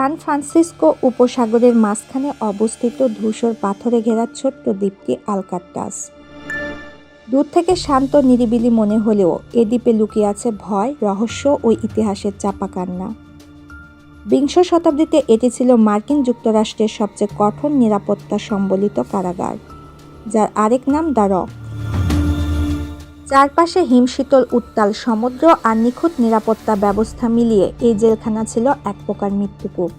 San Francisco উপসাগরের মাঝখানে অবস্থিত ধূসর পাথরে ঘেরা ছোট্ট দ্বীপটি আলকাট্টাস দূর থেকে শান্ত নিরিবিলি মনে হলেও এ দ্বীপে লুকিয়ে আছে ভয়, রহস্য ও ইতিহাসের চাপা কান্না বিংশ শতাব্দীতে এটি ছিল মার্কিন যুক্তরাষ্ট্রের সবচেয়ে কঠোর নিরাপত্তা সম্বলিত কারাগার, যার আরেক নাম দ্য রক। চারপাশে হিমশীতল, উত্তাল সমুদ্র আর নিখুঁত নিরাপত্তা ব্যবস্থা মিলিয়ে এই জেলখানা ছিল এক প্রকার মৃত্যুকূপ।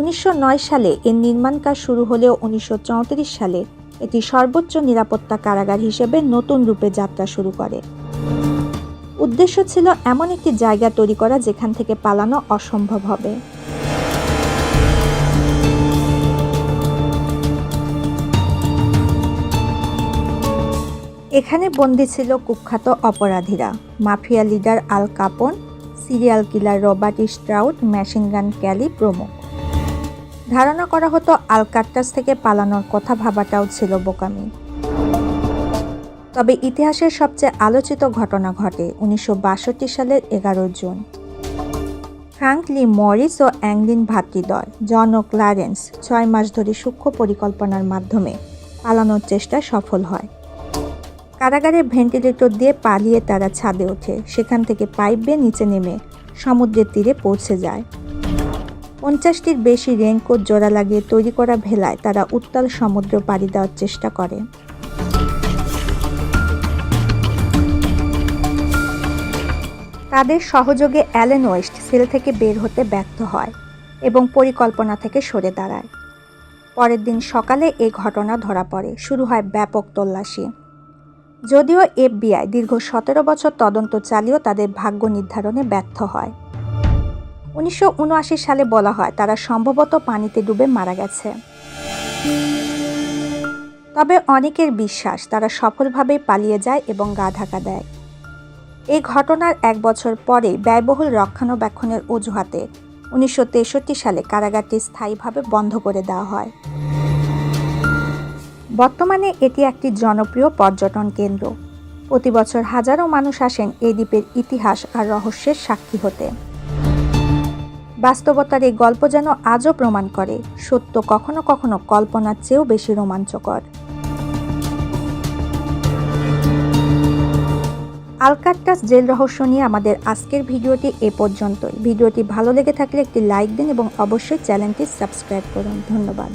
উনিশশো সালে এর নির্মাণ কাজ শুরু হলেও উনিশশো চৌত্রিশ সালে এটি সর্বোচ্চ নিরাপত্তা কারাগার হিসেবে নতুন রূপে যাত্রা শুরু করে। উদ্দেশ্য ছিল এমন একটি জায়গা তৈরি করা যেখান থেকে পালানো অসম্ভব হবে। এখানে বন্দী ছিল কুখ্যাত অপরাধীরা। Mafia leader Al Capone, serial killer Robert Stroud, machine gun Kelly প্রমুখ। ধারণা করা হতো আলকাট্টাস থেকে পালানোর কথা ভাবাটাও ছিল বোকামি। তবে ইতিহাসের সবচেয়ে আলোচিত ঘটনা ঘটে উনিশশো বাষট্টি সালের এগারো জুন। ফ্রাঙ্ক লি মরিস ও অ্যাংলিন ভাতৃদ্বয়, জন ও ক্লারেন্স ছয় মাস ধরে সূক্ষ্ম পরিকল্পনার মাধ্যমে পালানোর চেষ্টা সফল হয়। কারাগারের ভেন্টিলেটর দিয়ে পালিয়ে তারা ছাদে ওঠে। সেখান থেকে পাইপ বেয়ে নিচে নেমে সমুদ্রের তীরে পৌঁছে যায়। পঞ্চাশটির বেশি রেনকোট জোড়া লাগিয়ে তৈরি করা ভেলায় তারা উত্তাল সমুদ্র পাড়ি দেওয়ার চেষ্টা করে। তাদের সহযোগে অ্যালেন ওয়েস্ট সেল থেকে বের হতে ব্যর্থ হয় এবং পরিকল্পনা থেকে সরে দাঁড়ায়। পরের দিন সকালে এই ঘটনা ধরা পড়ে। শুরু হয় ব্যাপক তল্লাশি। যদিও এফবিআই দীর্ঘ সতেরো বছর তদন্ত চালিয়েও তাদের ভাগ্য নির্ধারণে ব্যর্থ হয়। উনিশশো উনআশি সালে বলা হয়, তারা সম্ভবত পানিতে ডুবে মারা গেছে। তবে অনেকের বিশ্বাস, তারা সফলভাবেই পালিয়ে যায় এবং গা ঢাকা দেয়। এই ঘটনার এক বছর পরে ব্যয়বহুল রক্ষণাবেক্ষণের অজুহাতে উনিশশো তেষট্টি সালে কারাগারটি স্থায়ীভাবে বন্ধ করে দেওয়া হয়। বর্তমানে এটি একটি জনপ্রিয় পর্যটন কেন্দ্র। প্রতি বছর হাজারো মানুষ আসেন এই দ্বীপের ইতিহাস আর রহস্যের সাক্ষী হতে। বাস্তবতার এই গল্প যেন আজও প্রমাণ করে, সত্য কখনো কখনো কল্পনার চেয়েও বেশি রোমাঞ্চকর। আলকাট্টাস জেল রহস্য নিয়ে আমাদের আজকের ভিডিওটি এ পর্যন্তই। ভিডিওটি ভালো লেগে থাকলে একটি লাইক দিন এবং অবশ্যই চ্যানেলটি সাবস্ক্রাইব করুন। ধন্যবাদ।